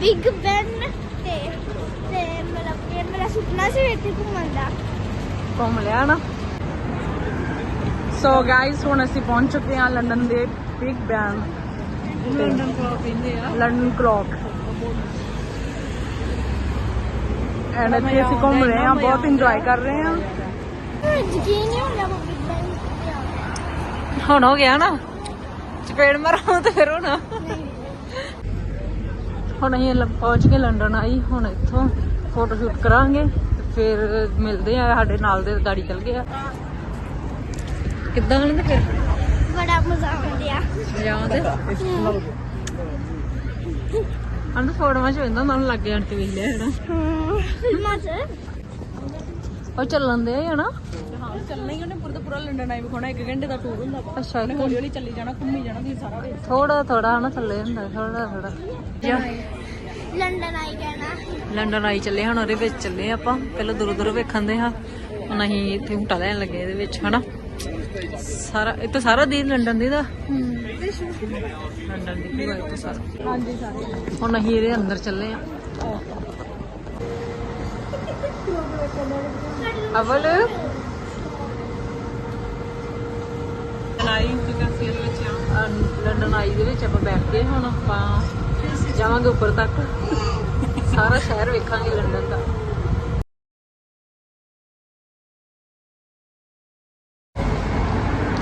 Big ban ਤੇ ਤੇ ਮਤਲਬ ਇਹ ਮੇਰਾ ਸੁਪਨਾ ਸੀ ਇੱਥੇ ਘੁੰਮਣ ਦਾ। ਘੁੰਮ ਲਿਆ ਨਾ। ਸੋ ਗਾਇਸ ਹੁਣ ਅਸੀਂ ਪਹੁੰਚ ਚੁੱਕੇ ਹਾਂ ਲੰਡਨ ਦੇ ਬਿਗ ਬੈਨ ਲੰਡਨ ਕਲੌਕ ਕਹਿੰਦੇ ਆ। ਲੰਡਨ ਕਲੌਕ ਐਂਡ ਇੱਥੇ ਅਸੀਂ ਘੁੰਮ ਰਹੇ ਹਾਂ ਬਹੁਤ ਇੰਜੋਏ ਕਰ ਰਹੇ ਹਾਂ। ਯਕੀਨ ਨਹੀਂ ਹੁੰਦਾ ਬਿਗ ਬੈਨ ਹੁਣ ਹੋ ਗਿਆ ਨਾ। ਚਪੇੜ ਮਾਰਾਂ ਤੇ ਫਿਰ ਹੁਣ। ਹੁਣ ਅਸੀਂ ਪਹੁੰਚ ਗਏ ਲੰਡਨ ਆਈ ਹੁਣ ਇੱਥੋਂ ਫੋਟੋ ਸ਼ੂਟ ਕਰਾਂਗੇ ਫਿਰ ਮਿਲਦੇ ਆ ਸਾਡੇ ਨਾਲ ਦੇ ਗਾੜੀ ਚੱਲ ਗਏ ਆ। ਕਿੱਦਾਂ ਹਣ ਫਿਰ? ਬੜਾ ਮਜ਼ਾ ਆਉਂਦਿਆ ਜਾਂਦੇ ਅੰਦਰ ਫੋਟੋਆਂ ਚ ਹੁੰਦਾ ਉਹਨਾਂ ਨੂੰ ਲੱਗ ਤੇ ਵੇਖ ਲਿਆ ਹੈ ਨਾ ਹੂੰ 'ਚ ਉਹ ਚੱਲਣ ਦੇ ਆ ਨਾ ਹਾਂ ਚੱਲਣਾ ਹੀ ਉਹਨੇ ਪੂਰਾ ਦਾ ਪੂਰਾ ਲੰਡਨ ਆਈ ਵਿਖਾਉਣਾ ਇੱਕ ਘੰਟੇ ਦਾ ਟੂਰ ਹੁੰਦਾ ਵਾ। ਅੱਛਾ ਉਹਨੇ ਹੌਲੀ ਹੌਲੀ ਚੱਲੀ ਜਾਣਾ ਘੁੰਮੀ ਜਾਣਾ ਤੁਸੀਂ ਸਾਰਾ ਥੋੜਾ ਥੋੜਾ ਹਨਾ ਥੱਲੇ ਹੁੰਦਾ ਥੋੜਾ ਥੋੜਾ ਲੰਡਨ ਆਈ। ਕਹਿਣਾ ਲੰਡਨ ਆਈ ਚੱਲੇ ਹੁਣ ਉਹਦੇ ਵਿੱਚ ਚੱਲੇ ਆਪਾਂ। ਪਹਿਲਾਂ ਦੂਰੋਂ ਦੂਰੋਂ ਵੇਖਣ ਦੇ ਹਾਂ। ਹੁਣ ਅਸੀਂ ਇੱਥੇ ਹੁਟਾ ਲੈਣ ਲੱਗੇ ਇਹਦੇ ਵਿੱਚ ਹਨਾ। ਸਾਰਾ ਇਹ ਤਾਂ ਸਾਰਾ ਦਿਨ ਲੰਡਨ ਦੀ ਦਾ। ਲੰਡਨ ਦੀ ਪੂਰਾ ਇੱਥੇ ਸਾਰਾ। ਹਾਂਜੀ ਸਾਰੇ। ਹੁਣ ਅਸੀਂ ਇਹਦੇ ਅੰਦਰ ਚੱਲੇ ਆ ਅਵਲ? ਵਿੱਚ ਆ। ਲੰਡਨ ਆਈ ਦੇ ਵਿੱਚ ਆਪਾਂ ਬੈਠ ਗਏ ਹੁਣ ਆਪਾਂ ਜਾਵਾਂਗੇ ਉੱਪਰ ਤੱਕ। ਸਾਰਾ ਸ਼ਹਿਰ ਵੇਖਾਂਗੇ ਲੰਡਨ ਦਾ।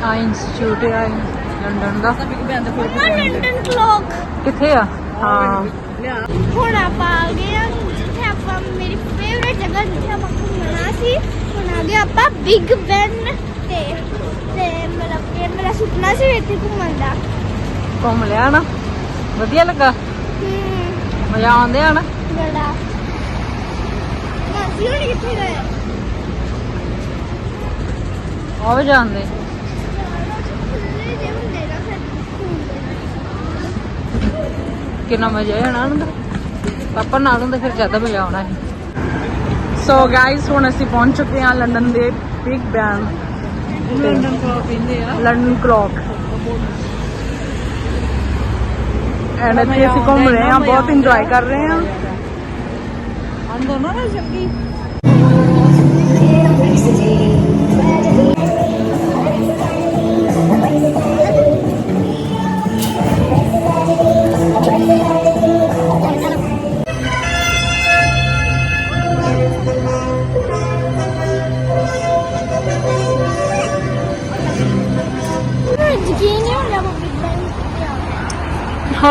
ਆ ਇੰਸਟੀਚਿਊਟ ਆ ਲੰਡਨ ਦਾ। ਮੰਮਾ ਲੰਡਨ ਕਲੌਕ ਕਿੱਥੇ ਆ? ਹਾਂ। ਹੁਣ ਆਪਾਂ ਆ ਗਏ ਆ ਜਿੱਥੇ ਆਪਾਂ ਮੇਰੀ ਫੇਵਰੇਟ ਜਗ੍ਹਾ ਜਿੱਥੇ ਆਪਾਂ ਘੁੰਮਣਾ ਸੀ ਆ ਗਏ ਆਪਾਂ ਬਿਗ ਬੈਨ ਤੇ ਤੇ ਮਤਲਬ ਇਹ ਮੇਰਾ ਸੁਪਨਾ ਸੀ ਇੱਥੇ ਘੁੰਮਣ ਦਾ। ਘੁੰਮ ਲਿਆ ਨਾ। ਵਧੀਆ ਲੱਗਾ। ਹੂੰ। ਮਜ਼ਾ ਆਉਂਦੇ ਆ ਨਾ। ਬੜਾ। ਮਾਸੀ ਹੁਣ ਕਿੱਥੇ ਗਏ? ਉਹ ਵੀ ਜਾਂਦੇ। ਖੁੱਲੇ ਜਿਹੇ ਹੁੰਦੇ ਨਾ ਫਿਰ ਘੁੰਮਦੇ। ਕਿੰਨਾ ਮਜ਼ਾ ਆਣਾ ਉਹਨਾਂ ਪਾਪਾ ਨਾਲ ਹੁੰਦੇ ਫਿਰ ਜ਼ਿਆਦਾ ਮਜ਼ਾ ਆਉਣਾ ਹੈ ਸੋ ਗਾਇਸ ਹੁਣ ਅਸੀਂ ਪਹੁੰਚ ਚੁੱਕੇ ਹਾਂ ਲੰਡਨ ਦੇ ਬਿਗ ਬੈਨ ਲੰਡਨ ਕਲੌਕ ਕਹਿੰਦੇ ਆ। ਲੰਡਨ ਕਲੌਕ ਐਂਡ ਇੱਥੇ ਅਸੀਂ ਘੁੰਮ ਰਹੇ ਹਾਂ ਬਹੁਤ ਇੰਜੋਏ ਕਰ ਰਹੇ ਹਾਂ। ਅੰਦਰ ਨਾ ਨਾ ਸ਼ੱਕੀ।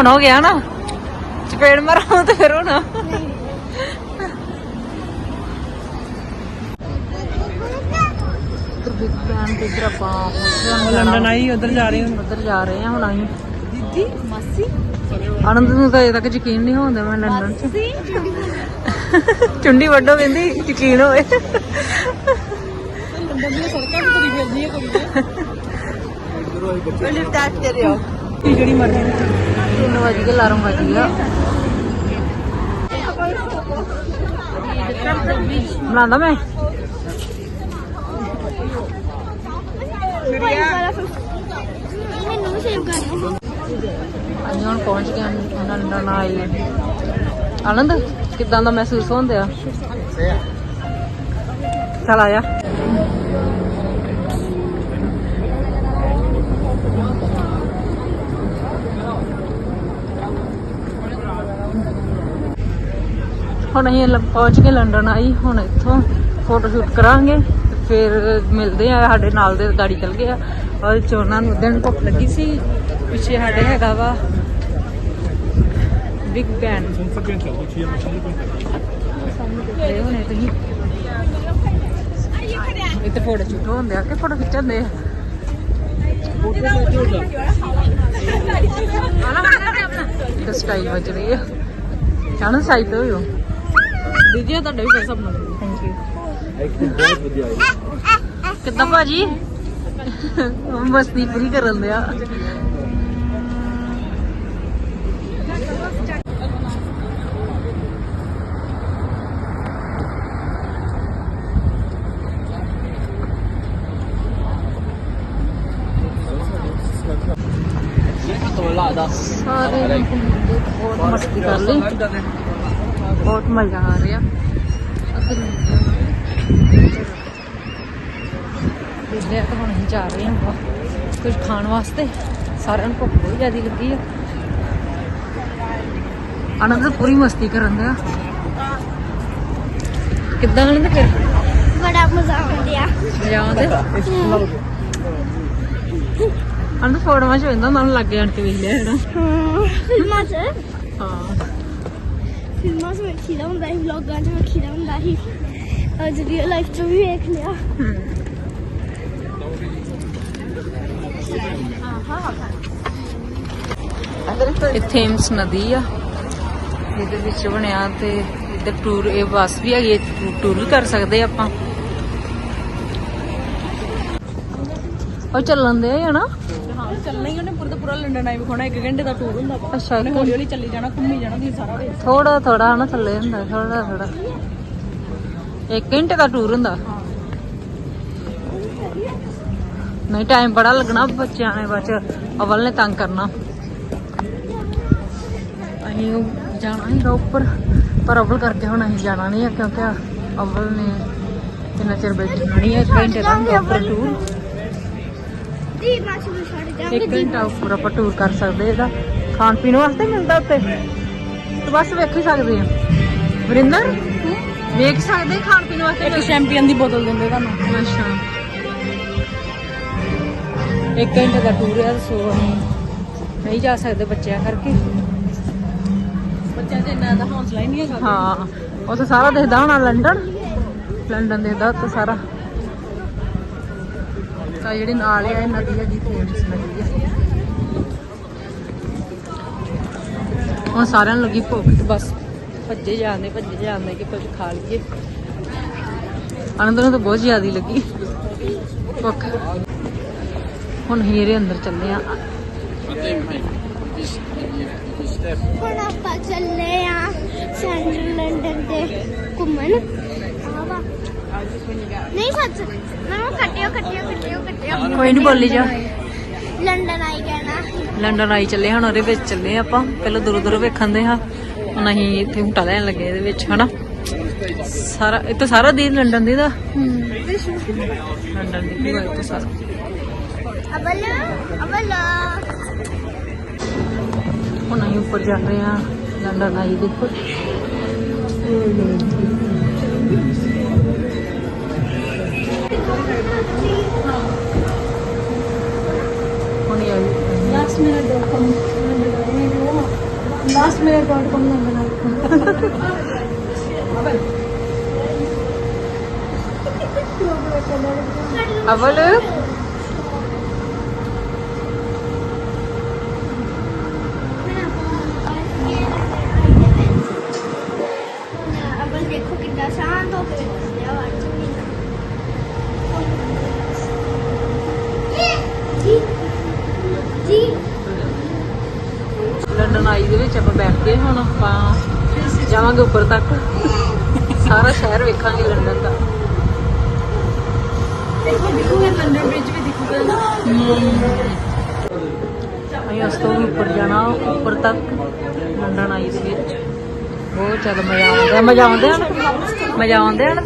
ਹੁਣ ਹੋ ਗਿਆ ਨਾ? ਚਪੇੜ ਮਾਰਾਂ ਤੇ ਫਿਰ ਹੁਣ। ਬਿਗ ਬੈਨ ਦੇ ਇਧਰ ਆਪਾਂ ਲੰਡਨ ਆਈ ਉਧਰ ਜਾ ਰਹੇ ਹਾਂ। ਉਧਰ ਜਾ ਰਹੇ ਹਾਂ ਹੁਣ ਅਸੀਂ ਦੀਦੀ ਮਾਸੀ? ਆਨੰਦ ਨੂੰ ਤਾਂ ਅਜੇ ਤੱਕ ਯਕੀਨ ਨਹੀਂ ਹੁੰਦਾ ਮੈਂ ਲੰਡਨ ਚ। ਸੀ ਚੁੰਡੀ ਵੱਡੋ ਕਹਿੰਦੀ ਯਕੀਨ ਹੋਵੇ। ਲੰਡਨ ਦੀਆਂ ਸੜਕਾਂ ਤੇ ਤੁਰੀ ਫਿਰਦੀ ਹੈ ਕੁੜੀ। ਜਿਹੜੀ ਮਰਜ਼ੀ। ਦੀ ਤਿੰਨ ਵਜੇ ਕੇ ਅਲਾਰਮ ਵੱਜ ਗਿਆ ਬਣਾਉਂਦਾ ਮੈਂ ਮੈਨੂੰ ਸੇਵ ਕਰਨਾ ਅਸੀਂ ਹੁਣ ਪਹੁੰਚ ਗਏ ਹਾਂ ਲੰਡਨ ਆਈ ਆਨੰਦ ਕਿਦਾਂ ਦਾ ਮਹਿਸੂਸ ਹੁੰਦਾ ਚਲ ਆਇਆ ਹੁਣ ਅਸੀਂ ਪਹੁੰਚ ਗਏ ਲੰਡਨ ਆਈ, ਹੁਣ ਇੱਥੋਂ ਫੋਟੋ ਸ਼ੂਟ ਕਰਾਂਗੇ, ਫਿਰ ਮਿਲਦੇ ਆ ਸਾਡੇ ਨਾਲ ਦੇ ਗਾੜੀ ਚੱਲ ਗਏ ਆ। ਔਰ ਚੋਨਾਂ ਨੂੰ ਦਿਨ ਧੁੱਪ ਲੱਗੀ ਸੀ, ਪਿੱਛੇ ਸਾਡੇ ਹੈਗਾ ਵਾ ਬਿਗ ਬੈਨ ਇਹ ਹੋਣੇ ਤੁਸੀਂ ਇੱਥੇ ਫੋਟੋ ਸ਼ੂਟ ਹੁੰਦੇ ਆ ਕਿ ਫੋਟੋ ਖਿੱਚਦੇ ਆ ਤੇ ਸਟਾਈਲ ਵਜ ਰਹੀ ਆ। ਚਾਹਣਾ ਸਾਈਡ ਤੋਂ ਹੋਇਓ। ਦੀਦੀ ਤੁਹਾਡਾ ਵੀ ਫਿਰ ਸਭ ਨੂੰ। ਥੈਂਕ ਯੂ ਕਿੱਦਾਂ ਭਾਜੀ? ਮਸਤੀ ਪੂਰੀ ਕਰਨ ਦਿਆ। ਸਾਰੇ ਬਹੁਤ ਮਸਤੀ ਕਰ ਲਈ। ਬਹੁਤ ਮਜ਼ਾ ਆ ਰਿਹਾ। ਵਿਹਲੇ ਤਾਂ ਹੁਣ ਅਸੀਂ ਜਾ ਰਹੇ ਹਾਂ ਕੁਝ ਖਾਣ ਵਾਸਤੇ। ਸਾਰਿਆਂ ਨੂੰ ਭੁੱਖ ਬਹੁਤ ਜ਼ਿਆਦਾ ਲੱਗੀ ਆ। ਆਨੰਦ ਪੂਰੀ ਮਸਤੀ ਕਰਨ ਦਿਆ। ਕਿੱਦਾਂ ਆਨੰਦ ਫਿਰ? ਬੜਾ ਮਜ਼ਾ ਆਉਂਦਿਆ ਮਜ਼ਾ ਆਉਂਦਾ ਆਨੰਦ ਫੋਟੋਆਂ ਚ ਹੁੰਦਾ ਉਹਨਾਂ ਨੂੰ ਲੱਗ ਜਾਣ ਵੇਖ ਲਿਆ ਹੈ ਨਾ ਹਾਂ। ਫਿਲਮਾਂ 'ਚ ਹਾਂ। ਫਿਲਮਾਂ 'ਚ ਵੇਖੀਦਾ ਹੁੰਦਾ ਸੀ, ਵਲੌਗਾਂ 'ਚ ਵੇਖੀਦਾ ਹੁੰਦਾ ਸੀ। ਅੱਜ ਰੀਅਲ ਲਾਈਫ 'ਚ ਵੀ ਵੇਖ ਲਿਆ ਇਹ ਥੇਮਸ ਨਦੀ ਆ। ਇਹਦੇ ਵਿੱਚ ਬਣਿਆ ਤੇ ਇੱਧਰ ਟੂਰ ਇਹ ਬੱਸ ਵੀ ਹੈਗੀ ਹੈ ਟੂਰ ਵੀ ਕਰ ਸਕਦੇ ਆਪਾਂ। ਉਹ ਚੱਲਣ ਦੇ ਆ ਹਾਂ ਚੱਲਣਾ ਹੀ ਉਹਨੇ ਪੂਰਾ ਦਾ ਪੂਰਾ ਲੰਡਨ ਆਈ ਵਿਖਾਉਣਾ ਇੱਕ ਘੰਟੇ ਦਾ ਟੂਰ ਹੁੰਦਾ ਵਾ। ਅੱਛਾ ਉਹਨੇ ਹੌਲੀ ਹੌਲੀ ਚੱਲੀ ਜਾਣਾ ਘੁੰਮੀ ਜਾਣਾ ਤੁਸੀਂ ਸਾਰਾ ਵੇਖ ਥੋੜਾ ਥੋੜਾ ਹਨਾ ਥੱਲੇ ਹੁੰਦਾ ਥੋੜਾ ਥੋੜਾ ਇੱਕ ਘੰਟੇ ਦਾ ਟੂਰ ਹੁੰਦਾ। ਨਹੀਂ ਟਾਈਮ ਬੜਾ ਲੱਗਣਾ ਬੱਚਿਆਂ ਨੇ ਬਾਅਦ ਚ ਅਵਲ ਨੇ ਤੰਗ ਕਰਨਾ। ਅਸੀਂ ਉਹ ਜਾਣਾ ਹੀ ਉੱਪਰ ਪਰ ਅਵਲ ਕਰਕੇ ਹੁਣ ਅਸੀਂ ਜਾਣਾ ਨਹੀਂ ਹੈ ਕਿਉਂਕਿ ਅਵਲ ਨੇ ਕਿੰਨਾ ਚਿਰ ਬੈਠਣਾ ਨਹੀਂ ਹੈ ਇੱਕ ਘੰਟੇ ਦਾ ਹੁੰਦਾ ਉੱਪਰ ਟੂਰ ਦੀ ਮਾਛੀ ਨੂੰ ਛੱਡ ਜਾਵਾਂਗੇ। ਇੱਕ ਘੰਟਾ ਉੱਪਰ ਆਪਾਂ ਟੂਰ ਕਰ ਸਕਦੇ ਇਹਦਾ। ਖਾਣ ਪੀਣ ਵਾਸਤੇ ਮਿਲਦਾ ਉੱਤੇ ਤੇ ਬਸ ਵੇਖ ਹੀ ਸਕਦੇ ਆ। ਵਰਿੰਦਰ ਵੇਖ ਸਕਦੇ ਖਾਣ ਪੀਣ ਵਾਸਤੇ ਇੱਕ ਚੈਂਪੀਅਨ ਦੀ ਬੋਤਲ ਦਿੰਦੇ ਤੁਹਾਨੂੰ। ਅੱਛਾ। ਇੱਕ ਘੰਟੇ ਦਾ ਟੂਰ ਹੈ ਸੋ ਅਸੀਂ ਨਹੀਂ ਜਾ ਸਕਦੇ ਬੱਚਿਆਂ ਕਰਕੇ। ਬੱਚਿਆਂ 'ਚ ਇੰਨਾ ਦਾ ਹੌਸਲਾ ਹੀ ਨਹੀਂ ਹੈਗਾ। ਹਾਂ ਉੱਥੇ ਸਾਰਾ ਦਿਖਦਾ ਹੋਣਾ ਲੰਡਨ। ਲੰਡਨ ਦਿਖਦਾ ਉੱਥੇ ਸਾਰਾ। ਤਾਂ ਜਿਹੜੀ ਨਾਲ ਹੈ ਇਹ ਨਦੀ ਹੈ ਜੀ ਥੇਮਸ ਨਦੀ ਹੈ ਹੁਣ ਸਾਰਿਆਂ ਨੂੰ ਲੱਗੀ ਭੁੱਖ ਤੇ ਬਸ। ਭੱਜੇ ਜਾਂਦੇ ਭੱਜੇ ਜਾਂਦੇ ਕਿ ਕੁਝ ਖਾ ਲਈਏ। ਆਨੰਦ ਨੂੰ ਤਾਂ ਬਹੁਤ ਜ਼ਿਆਦਾ ਲੱਗੀ। ਭੁੱਖ। ਹੁਣ ਹੀਰੇ ਅੰਦਰ ਚੱਲੇ ਆ। ਹੁਣ ਆਪਾਂ ਚੱਲੇ ਆ ਸੈਂਟਰਲ ਲੰਡਨ ਤੇ ਘੁੰਮਣ। ਆਵਾ ਨਹੀਂ ਸੱਚ। ਨਾ ਕੱਟਿਓ ਕੱਟਿਓ ਕੱਟਿਓ ਕੱਟਿਓ ਕੋਈ ਨਹੀਂ ਬੋਲੀ ਜਾ। ਲੰਡਨ ਆਈ ਕਹਿਣਾ ਲੰਡਨ ਆਈ ਚੱਲੇ ਹੁਣ ਉਹਦੇ ਵਿੱਚ ਚੱਲੇ ਆਪਾਂ। ਪਹਿਲਾਂ ਦੂਰੋਂ ਦੂਰੋਂ ਵੇਖਣ ਦੇ ਹਾਂ। ਹੁਣ ਅਸੀਂ ਇੱਥੇ ਹੁਟਾ ਲੈਣ ਲੱਗੇ ਇਹਦੇ ਵਿੱਚ ਹਨਾ? ਸਾਰਾ ਇਹ ਤਾਂ ਸਾਰਾ ਦਿਨ ਲੰਡਨ ਦੀ ਦਾ। ਲੰਡਨ ਦੀ ਵੀ ਇੱਥੇ ਸਾਰਾ। ਅਬਲ ਅਬਲ ਹੁਣ ਅਸੀਂ ਉੱਪਰ ਜਾ ਰਹੇ ਹਾਂ। ਲੰਡਨ ਆਈ ਦੇਖੋ। ਹੁਣ ਇਹ ਆਈ last minute dot com last minute dot com London ਅਵਲ ਅਬਲ ਦੇਖੋ ਕਿੰਨਾ ਸ਼ਾਂਤ ਹੋ ਕੇ ਬੈਠਿਆ ਵਾ ਜੀ ਜੀ ਲੰਡਨ ਆਈ ਦੇ ਵਿੱਚ ਆਪਾਂ ਬੈਠ ਗਏ ਹੁਣ ਆਪਾਂ ਜਾਵਾਂਗੇ ਉੱਪਰ ਤੱਕ। ਸਾਰਾ ਸ਼ਹਿਰ ਵੇਖਾਂਗੇ ਲੰਡਨ ਦਾ। ਦੇਖੋ ਦਿਖੂਗਾ ਲੰਡਨ ਬ੍ਰਿਜ ਵੀ ਦਿਖੂਗਾ ਅਸੀਂ ਉਸ ਤੋਂ ਵੀ ਉੱਪਰ ਜਾਣਾ ਉੱਪਰ ਤੱਕ ਲੰਡਨ ਆਈ ਵਿੱਚ ਬਹੁਤ ਜ਼ਿਆਦਾ ਮਜ਼ਾ ਆਉਂਦਾ ਮਜ਼ਾ ਆਉਂਦਾ ਹੈ ਨਾ? ਮਜ਼ਾ ਆਉਂਦਾ ਹੈ ਨਾ?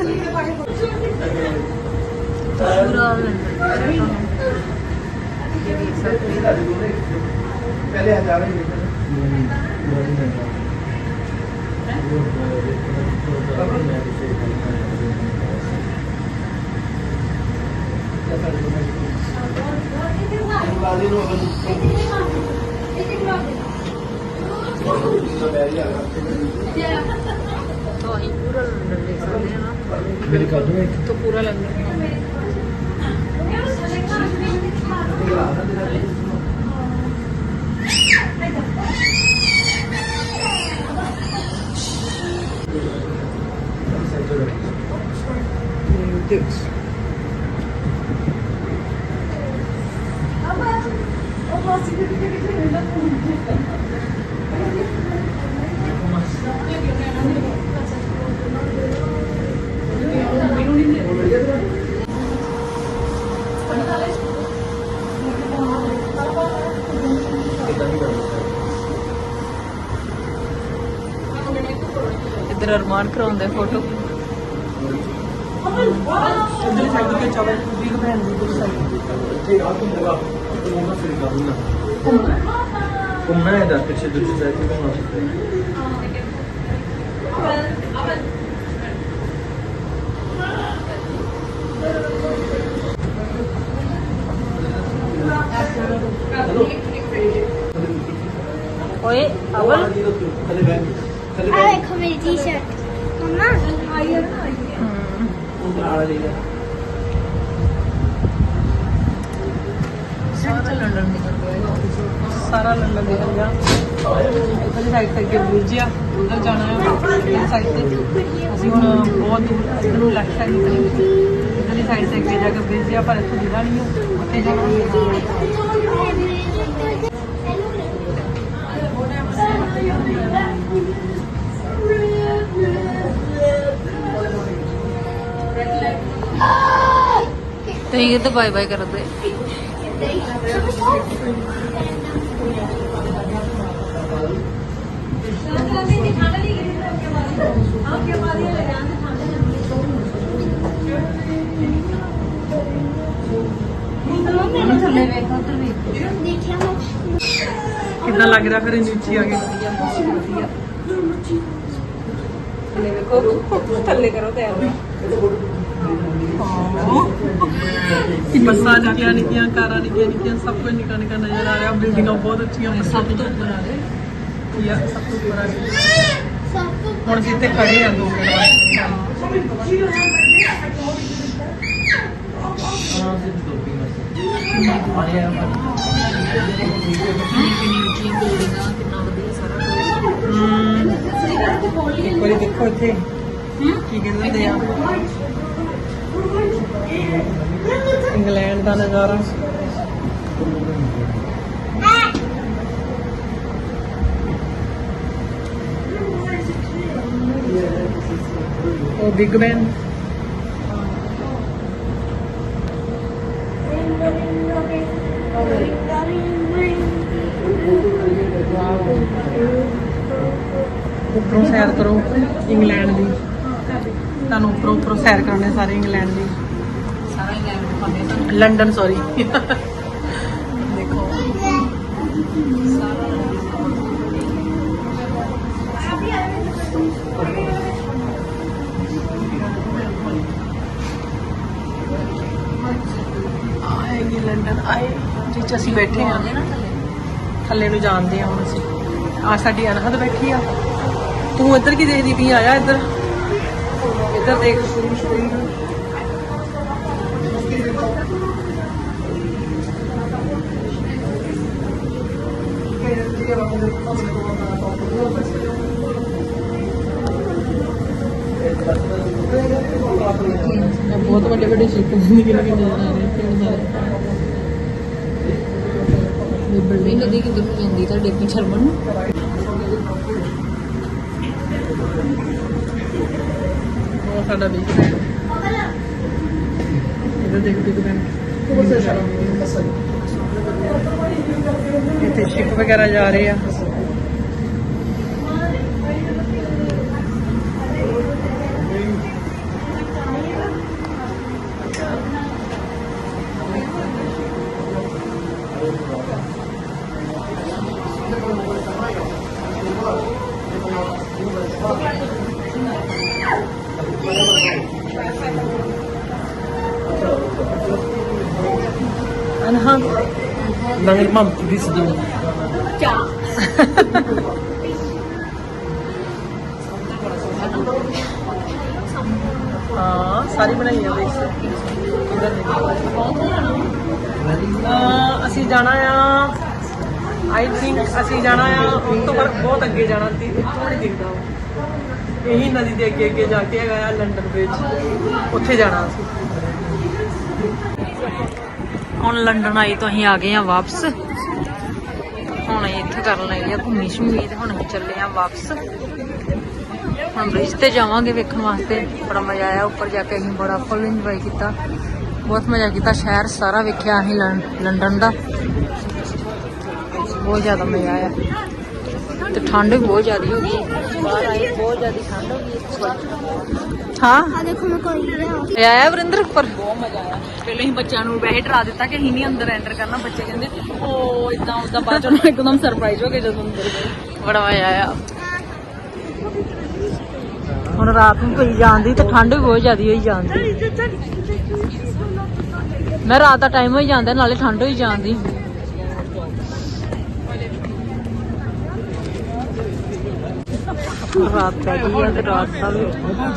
ਪੂਰਾ ਲੰਡਨ ਦੇਖ ਸਕਦੇ ਹੋ। ਤਾਂ ਅਸੀਂ ਪੂਰਾ ਲੰਡਨ ਦੇਖ this. There are marker on the photo. ਦੂੰਗਾ ਇੱਕ ਤੋਂ ਪੂਰਾ ਲੰਡਨ ਕਿੱਦਾਂ ਨਹੀਂ ਕਰਦਾ ਇੱਧਰ ਅਰਮਾਨ ਕਰਾਉਂਦੇ ਫੋਟੋ ਇਧਰ ਸਾਈਡ ਤੇ ਬਿਗ ਬੈਨ ਦੀ ਇਧਰ ਸਾਈਡ ਘੁੰਮਣਾ ਹੈ ਦਾ ਪਿੱਛੇ ਦੂਜੀ ਸਾਈਡ ਤੇ ਘੁੰਮਣਾ ਸਕਦਾ ਓਏ ਅਵਲ ਆ ਦੇਖੋ ਮੇਰੀ ਟੀ-ਸ਼ਰਟ ਮੰਮਾ ਸਾਰਾ ਲੰਡਨ ਨਿਕਲ ਗਿਆ ਸਾਰਾ ਲੰਡਨ ਨਿਕਲ ਗਿਆ ਇੱਧਰ ਸਾਈਡ ਤੇ ਅੱਗੇ ਬ੍ਰਿਜ ਆ ਉਧਰ ਜਾਣਾ ਹੈ ਸਾਈਡ ਤੇ ਅਸੀਂ ਹੁਣ ਬਹੁਤ ਦੂਰ ਇੱਧਰ ਨੂੰ ਲੈਫਟ ਸਾਈਡ ਨਿਕਲਾਂਗੇ ਇੱਧਰਲੀ ਸਾਈਡ ਤੇ ਅੱਗੇ ਜਾ ਕੇ ਬ੍ਰਿਜ ਪਰ ਇੱਥੋਂ ਦਿਖਦਾ ਨਹੀਂ ਉੱਥੇ ਜਾਵਾਂਗੇ ਤੇ ਇਹ ਤਾਂ ਬਾਏ ਬਾਏ ਕਰਦੇ ਥੱਲੇ ਵੇਖ ਉਧਰ ਵੀ ਦੇਖਿਆ ਮੈਂ ਕਿੰਨਾ ਲੱਗ ਰਿਹਾ ਫਿਰ ਇੰਨੀ ਉੱਚੀ ਆ ਗਈ ਥੱਲੇ ਵੇਖੋ ਥੱਲੇ ਕਰੋ ਤੇ ਆਵੇ ਬੱਸਾਂ ਨਿੱਕੀਆਂ ਨਿੱਕੀਆਂ ਕਾਰਾਂ ਨਿੱਕੀਆਂ ਨਿੱਕੀਆਂ ਸਭ ਕੁਝ ਨਿੱਕਾ ਨਿੱਕਾ ਨਜ਼ਰ ਆ ਰਿਹਾ। ਬਿਲਡਿੰਗਾਂ ਬਹੁਤ ਉੱਚੀਆਂ ਸਭ ਤੋਂ ਉੱਪਰ ਆ ਗਏ। ਕੀ ਆ? ਸਭ ਤੋਂ ਉੱਪਰ ਆ ਤੋਂ ਹੁਣ ਜਿੱਥੇ ਖੜੇ ਆ ਦੋ ਵਾਰੀ ਦੇਖੋ ਇੱਥੇ। ਕੀ ਕਹਿੰਦੇ ਆ? ਇੰਗਲੈਂਡ ਦਾ ਨਜ਼ਾਰਾ ਉਹ ਬਿਗ ਬੈਨ ਉੱਪਰੋਂ ਸੈਰ ਕਰੋ ਇੰਗਲੈਂਡ ਦੀ ਤੁਹਾਨੂੰ ਉੱਪਰੋਂ ਉੱਪਰੋਂ ਸੈਰ ਕਰਾਉਣੇ ਸਾਰੇ ਇੰਗਲੈਂਡ ਦੀ। ਸਾਰਾ ਇੰਗਲੈਂਡ ਤੁਹਾਨੂੰ ਲੰਡਨ ਸੌਰੀ ਦੇਖੋ। ਆਏਗੀ ਲੰਡਨ। ਆਏ ਜਿੱਥੇ ਅਸੀਂ ਬੈਠੇ ਨਾ ਥੱਲੇ। ਨੂੰ ਜਾਣਦੇ ਹਾਂ ਹੁਣ ਅਸੀਂ। ਆ ਸਾਡੀ ਅਨਹਦ ਬੈਠੀ ਆ। ਤੂੰ ਇੱਧਰ ਕੀ ਦੇਖਦੀ ਪਈ ਆਇਆ ਇੱਧਰ। ਇੱਧਰ ਦੇਖ। ਬਹੁਤ ਵੱਡੇ ਵੱਡੇ ਸ਼ਿਪ ਨਿਕਲ ਕੇ ਨਜ਼ਰ ਆ ਰਹੇ ਕਿਉਂ ਸਾਰੇ ਬਿਲਡਿੰਗ ਕਦੀ ਕਿਧਰ ਨੂੰ ਜਾਂਦੀ ਤੁਹਾਡੇ ਪਿੱਛੇ ਰਮਨ ਨੂੰ? ਉਹ ਸਾਡਾ ਬੈਨ ਇਹਦਾ ਦੇਖ ਬਿਗ ਬੈਨ ਇੱਥੇ ਸ਼ਿਪ ਵਗੈਰਾ ਜਾ ਰਹੇ ਆ। ਨੰਗਰ ਮਮ ਦਿਸ ਦੋ ਹਾਂ ਸਾਰੀ ਬਣਾਈ ਆ ਬੇਸ ਇਧਰ ਦੇਖੋ ਅਸੀਂ ਜਾਣਾ ਆ ਆਈ ਥਿੰਕ ਅਸੀਂ ਜਾਣਾ ਆ ਉਸ ਤੋਂ ਬਾਅਦ ਬਹੁਤ ਅੱਗੇ ਜਾਣਾ ਤੇ ਇੱਥੋਂ ਨਹੀਂ ਦਿਖਦਾ। ਇਹੀ ਨਦੀ ਦੇ ਅੱਗੇ ਅੱਗੇ ਜਾ ਕੇ ਹੈਗਾ ਆ ਲੰਡਨ ਵਿੱਚ ਉੱਥੇ ਜਾਣਾ ਅਸੀਂ ਹੁਣ ਲੰਡਨ ਆਈ ਤੋਂ ਅਸੀਂ ਆ ਗਏ ਆ ਵਾਪਸ। ਹੁਣ ਅਸੀਂ ਇੱਥੇ ਕਰਨ ਲੱਗੇ ਆ ਘੁੰਮੀ ਸ਼ੁੰਮੀ ਤੇ ਹੁਣ ਅਸੀਂ ਚੱਲੇ ਆ ਵਾਪਸ। ਹੁਣ ਬ੍ਰਿਜ ਤੇ ਜਾਵਾਂਗੇ ਵੇਖਣ ਵਾਸਤੇ। ਬੜਾ ਮਜ਼ਾ ਆਇਆ ਉੱਪਰ ਜਾ ਕੇ ਅਸੀਂ ਬੜਾ ਫੁੱਲ ਇੰਜੋਏ ਕੀਤਾ। ਬਹੁਤ ਮਜ਼ਾ ਕੀਤਾ ਸ਼ਹਿਰ ਸਾਰਾ ਵੇਖਿਆ ਅਸੀਂ ਲੰਡਨ ਦਾ। ਬਹੁਤ ਜ਼ਿਆਦਾ ਮਜ਼ਾ ਆਇਆ। ਤੇ ਠੰਡ ਵੀ ਬਹੁਤ ਜ਼ਿਆਦਾ ਹੋ ਗਈ। ਬਾਹਰ ਆਏ ਬਹੁਤ ਜ਼ਿਆਦਾ ਠੰਡ ਹੋ ਗਈ ਹਾਂ ਆ ਦੇਖੋ ਮੈਂ ਕੋਈ ਲਿਆ ਇਹ ਆਇਆ ਵਰਿੰਦਰ ਉੱਪਰ? ਬਹੁਤ ਮਜ਼ਾ ਆਇਆ। ਪਹਿਲਾਂ ਹੀ ਬੱਚਿਆਂ ਨੂੰ ਵੈਸੇ ਡਰਾ ਦਿੱਤਾ ਕਿ ਅਸੀਂ ਨਹੀਂ ਅੰਦਰ ਐਂਟਰ ਕਰਨਾ। ਬੱਚੇ ਕਹਿੰਦੇ ਉਹ ਇਦਾਂ ਉਦਾਂ ਬਾਅਦ ਚੋਂ ਇੱਕਦਮ ਸਰਪ੍ਰਾਈਜ਼ ਹੋ ਕੇ ਜਦੋਂ ਅੰਦਰ ਗਏ। ਬੜਾ ਮਜ਼ਾ ਆਇਆ। ਹੁਣ ਰਾਤ ਨੂੰ ਪਈ ਜਾਂਦੀ ਤੇ ਠੰਡ ਵੀ ਬਹੁਤ ਜ਼ਿਆਦੀ ਹੋਈ ਜਾਂਦੀ। ਮੈਂ ਰਾਤ ਦਾ ਟਾਈਮ ਹੋਈ ਜਾਂਦਾ ਨਾਲੇ ਠੰਡ ਹੋਈ ਜਾਂਦੀ। ਰਾਤ ਪੈ ਗਈ ਆ ਤੇ ਰਾਤ ਦਾ ਵੀ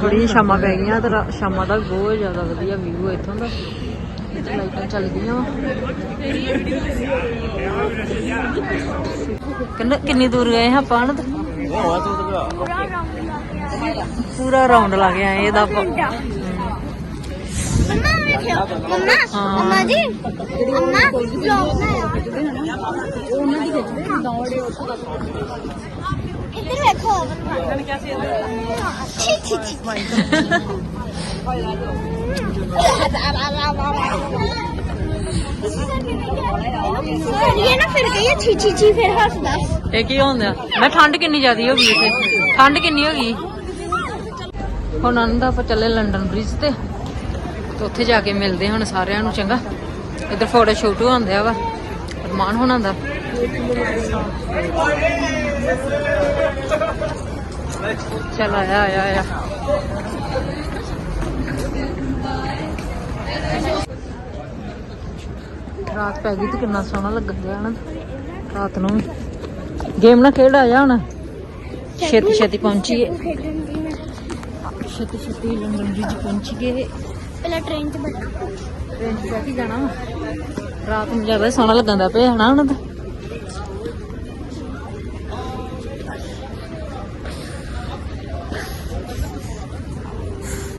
ਥੋੜੀ ਸ਼ਾਮਾਂ ਪੈ ਗਈਆਂ ਤੇ ਸ਼ਾਮਾਂ ਦਾ ਬਹੁਤ ਜ਼ਿਆਦਾ ਵਧੀਆ ਵਿਊ ਹੈ ਇੱਥੋਂ ਦਾ ਲਾਈਟਾਂ ਚੱਲ ਗਈਆਂ ਕਿੰਨੇ ਕਿੰਨੀ ਦੂਰ ਗਏ ਹਾਂ ਆਪਾਂ ਹੁਣ? ਪੂਰਾ ਰਾਉਂਡ ਲਾ ਕੇ ਆਏ ਇਹਦਾ ਆਪਾਂ ਮੰਮਾ ਵੇਖਿਓ ਮੰਮਾ ਹਾਂ। ਮੰਮਾ ਜੀ ਮੰਮਾ ਵਲੌਗ ਬਣਾਇਆ ਇੱਧਰ ਵੇਖੋ। ਛੀ ਛੀ ਛੀ ਇਹ ਨਾ ਫਿਰ ਗਈ ਛੀ ਛੀ ਛੀ, ਫਿਰ ਹੱਸਦਾ ਇਹ ਕੀ ਹੁੰਦਾ ਮੈਂ ਠੰਡ ਕਿੰਨੀ ਜ਼ਿਆਦੀ ਹੋ ਗਈ ਇੱਥੇ। ਠੰਡ ਕਿੰਨੀ ਹੋ ਗਈ? ਹੁਣ ਆਨੰਦ ਆਪਾਂ ਚੱਲੇ ਲੰਡਨ ਬ੍ਰਿਜ ਤੇ। ਤੇ ਉੱਥੇ ਜਾ ਕੇ ਮਿਲਦੇ ਹੁਣ ਸਾਰਿਆਂ ਨੂੰ, ਚੰਗਾ। ਇੱਧਰ ਫੋਟੋ ਸ਼ੂਟ ਹੁੰਦੇ ਆ ਵਾ। ਅਰਮਾਨ ਹੋਣਾ ਦਾ। ਚਲ ਆਇਆ ਆਇਆ ਆਇਆ। ਰਾਤ ਪੈ ਗਈ ਤੇ ਕਿੰਨਾ ਸੋਹਣਾ ਲੱਗਣ ਡਿਆ ਨਾ ਰਾਤ ਨੂੰ ਗੇਮ ਨਾ ਖੇਡ ਆਇਆ ਹੁਣ? ਛੇਤੀ ਛੇਤੀ ਪਹੁੰਚੀਏ ਛੇਤੀ ਛੇਤੀ ਲੰਡਨ ਬ੍ਰਿਜ ਪਹੁੰਚ ਗਏ ਪਹਿਲਾਂ ਟ੍ਰੇਨ 'ਚ ਬੈਠਾ। ਟ੍ਰੇਨ 'ਚ ਕੇ ਜਾਣਾ ਵਾ। ਰਾਤ ਨੂੰ ਜ਼ਿਆਦਾ ਸੋਹਣਾ ਲੱਗਣ ਦਾ ਪਿਆ ਹਨਾ ਉਹਨਾਂ ਦਾ।